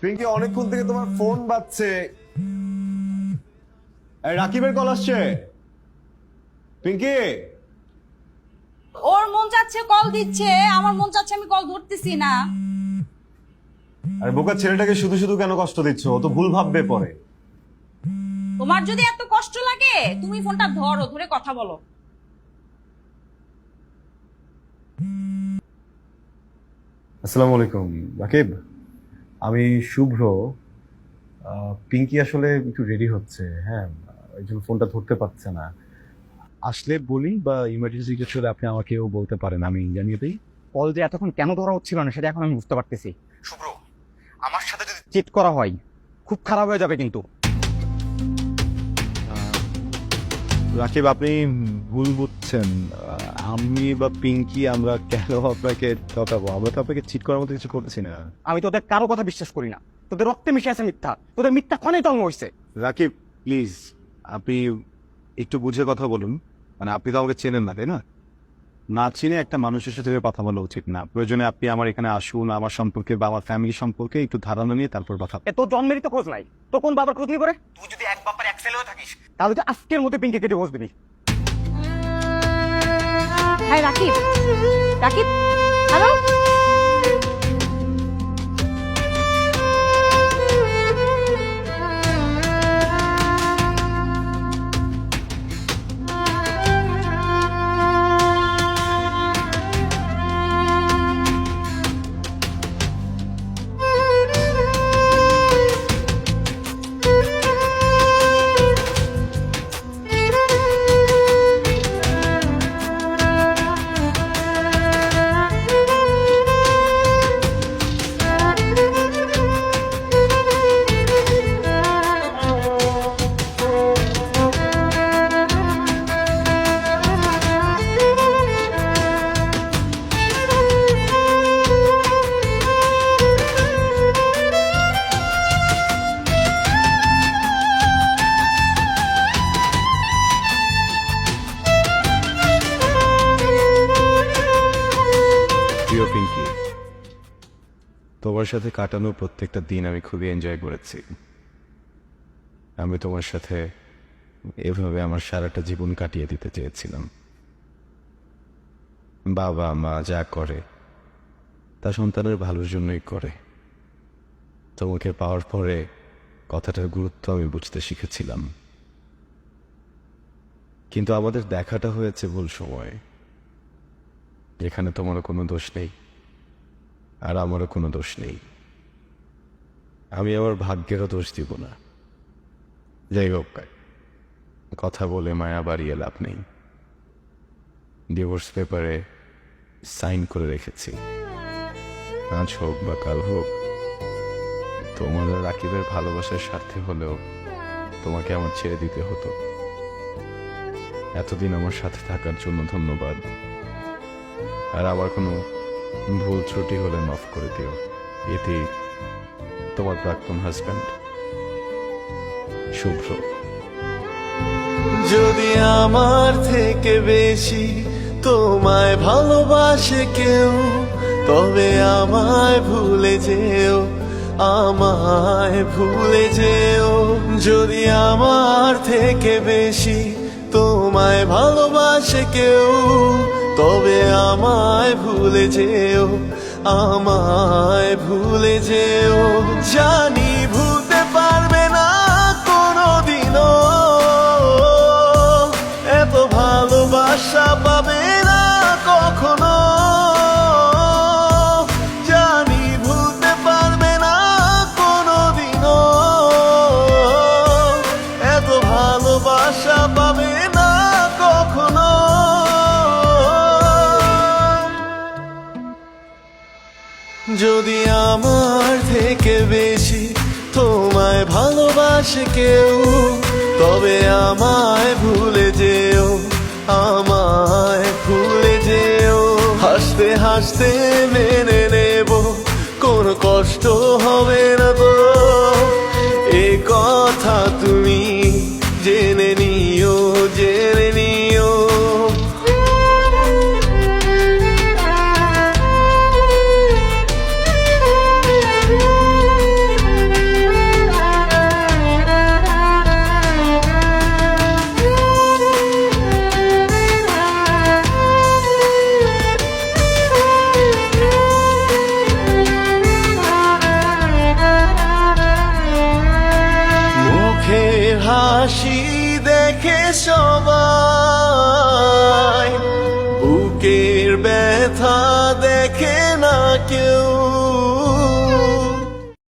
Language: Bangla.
পিঙ্কি অনেকক্ষণ থেকে তোমার ফোন বাজছে। রাকিবের কল আসছে। পিঙ্কি? ওর মন চাচ্ছে কল দিচ্ছে আমার মন চাচ্ছে আমি কল ধরতেছি না। আরে বোকা ছেলেটাকে শুধু শুধু কেন কষ্ট দিচ্ছ? ও তো ভুল ভাববে পরে। তোমার যদি এত কষ্ট লাগে তুমি ফোনটা ধরো ধরে কথা বলো। আসসালামু আলাইকুম রাকিব? আমি শুভ্র পিঙ্কি আসলে একটু রেডি হচ্ছে হ্যাঁ ওই জন্য ফোনটা ধরতে পারছে না। আসলে বলি বা ইমার্জেন্সি কিছু হলে আপনি আমাকেও বলতে পারেন আমি জানিয়ে দিই কল যে এতক্ষণ কেন ধরা হচ্ছিল না সেটা এখন আমি বুঝতে পারতেছি। শুভ্র আমার সাথে যদি চিট করা হয় খুব খারাপ হয়ে যাবে কিন্তু। রাকিব আপনি ভুল বুঝছেন। আমি বা পিঙ্কি আমরা কেন আপনাকে ঠকাবো? আমরা তো আপনাকে চিট করার মতো কিছু করতেছি না। আমি তোদের কারও কথা বিশ্বাস করি না। তোদের রক্তে মিশে আছে মিথ্যা। তোদের মিথ্যা ক্ষণে জন্ম হয়েছে রাকিব প্লিজ আপনি একটু বুঝে কথা বলুন। মানে আপনি তো আমাকে চেনেন না তাই না? না চিনে একটা মানুষের সাথে কথা বলা উচিত না। প্রয়োজনে আপনি আমার এখানে আসুন আমার সম্পর্কে বা আমার ফ্যামিলি সম্পর্কে একটু ধারণা নিয়ে তারপর কথা তোর জন্মেরই তো খোঁজ নাই। তো কোন বাবার খোঁজ নিয়ে করে তুই যদি এক বাবার এক ছেলে হয়ে থাকিস তাহলে তো আজকের মধ্যে পিঙ্কি কেটে বস দিবি। হ্যাঁ রাকিব। রাকিব হ্যালো পিঙ্কি। তোমার সাথে কাটানো প্রত্যেকটা দিন আমি খুবই এনজয় করেছি। আমি তোমার সাথে এভাবে আমার সারাটা জীবন কাটিয়ে দিতে চেয়েছিলাম। বাবা, মা যা করে, তা সন্তানের ভালোর জন্যই করে। তোমাকে পাওয়ার পরে কথাটার গুরুত্ব আমি বুঝতে শিখেছিলাম। কিন্তু আমাদের দেখাটা হয়েছে ভুল সময়। যেখানে তোমারও কোনো দোষ নেই, আর আমারও কোনো দোষ নেই। আমি আমার ভাগ্যেরও দোষ দিব না। যাই হোক, কথা বলে মায়া বাড়িয়ে লাভ নেই। ডিভোর্স পেপারে সাইন করে রেখেছি। আজ হোক বা কাল হোক তোমার রাকিবের ভালোবাসার স্বার্থে হলেও তোমাকে আমার ছেড়ে দিতে হতো। এতদিন আমার সাথে থাকার জন্য ধন্যবাদ। আর আমার কোনো ভুল ত্রুটি হলে মাফ করে দিও। এতে তোমার প্রাক্তন হাজব্যান্ড শুভ্র। যদি আমার থেকে বেশি তোমায় ভালোবাসে কেউ, তবে আমায় ভুলে যেও, আমায় ভুলে যেও। যদি আমার থেকে বেশি তোমায় ভালোবাসে কেউ তবে আমায় ভুলে যেও আমায় ভুলে যেও। জানি ভুলতে পারবে না কোনোদিনও। এত ভালোবাসা যদি আমার থেকে বেশি তোমায় ভালোবাসে কেউ, তবে আমায় ভুলে যেও, আমায় ভুলে যেও। হাসতে হাসতে মেনে নেব কোন কষ্ট সবাই